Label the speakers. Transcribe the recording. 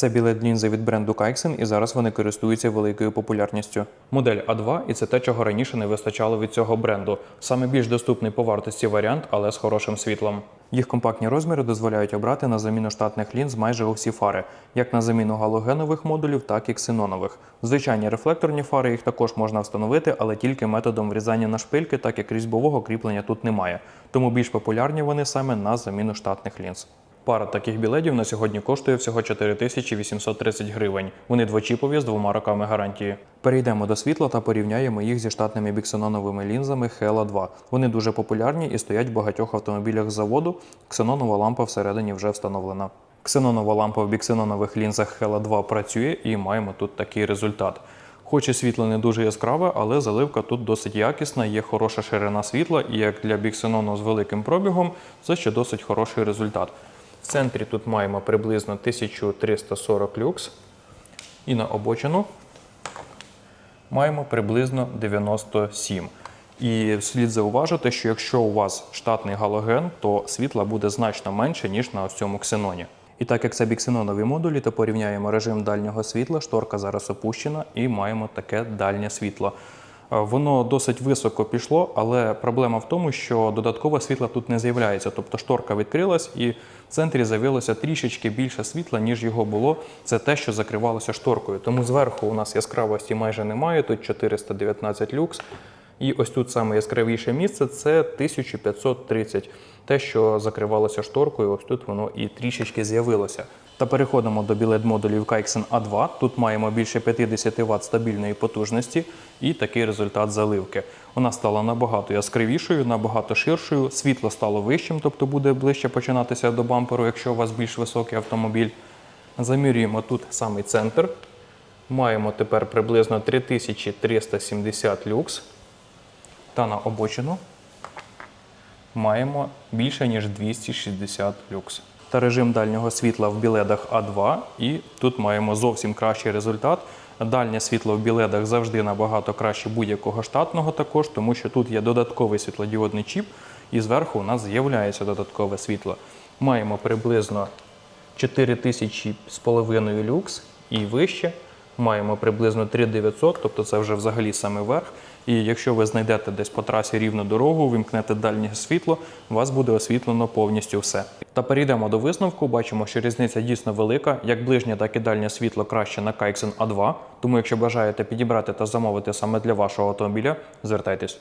Speaker 1: Це білет лінзи від бренду Keixen, і зараз вони користуються великою популярністю. Модель А2 і це те, чого раніше не вистачало від цього бренду. Саме більш доступний по вартості варіант, але з хорошим світлом. Їх компактні розміри дозволяють обрати на заміну штатних лінз майже усі фари, як на заміну галогенових модулів, так і ксенонових. Звичайні рефлекторні фари їх також можна встановити, але тільки методом врізання на шпильки, так як різьбового кріплення тут немає. Тому більш популярні вони саме на заміну штатних лінз. Пара таких білетів на сьогодні коштує всього 4830 гривень. Вони двочіпові з двома роками гарантії. Перейдемо до світла та порівняємо їх зі штатними біксеноновими лінзами Hella 2. Вони дуже популярні і стоять в багатьох автомобілях заводу. Ксенонова лампа всередині вже встановлена. Ксенонова лампа в біксенонових лінзах Hella 2 працює і маємо тут такий результат. Хоч і світло не дуже яскраве, але заливка тут досить якісна, є хороша ширина світла, і як для біксенону з великим пробігом, це ще досить хороший результат. В центрі тут маємо приблизно 1340 люкс, і на обочину маємо приблизно 97. І слід зауважити, що якщо у вас штатний галоген, то світла буде значно менше, ніж на ось цьому ксеноні. І так як це біксенонові модулі, то порівняємо режим дальнього світла, шторка зараз опущена, і маємо таке дальнє світло. Е, Воно досить високо пішло, але проблема в тому, що додаткове світло тут не з'являється. Тобто шторка відкрилась і в центрі з'явилося трішечки більше світла, ніж його було. Це те, що закривалося шторкою. Тому зверху у нас яскравості майже немає, тут 419 люкс. І ось тут саме яскравіше місце це 1530. Те, що закривалося шторкою, ось тут воно і трішечки з'явилося. Та переходимо до білет модулів Keixen A2. Тут маємо більше 50 Вт стабільної потужності і такий результат заливки. Вона стала набагато яскравішою, набагато ширшою. Світло стало вищим, тобто буде ближче починатися до бамперу, якщо у вас більш високий автомобіль. Замірюємо тут самий центр. Маємо тепер приблизно 3370 люкс. Та на обочину маємо більше ніж 260 люкс. Та режим дальнього світла в біледах А2, і тут маємо зовсім кращий результат. Дальнє світло в біледах завжди набагато краще будь-якого штатного також, тому що тут є додатковий світлодіодний чіп, і зверху у нас з'являється додаткове світло. Маємо приблизно 4000 з половиною люкс і вище. Маємо приблизно 3900, тобто це вже взагалі саме верх. І якщо ви знайдете десь по трасі рівну дорогу, вимкнете дальнє світло, у вас буде освітлено повністю все. Та перейдемо до висновку. Бачимо, що різниця дійсно велика. Як ближнє, так і дальнє світло краще на Keixen A2. Тому, якщо бажаєте підібрати та замовити саме для вашого автомобіля, звертайтесь.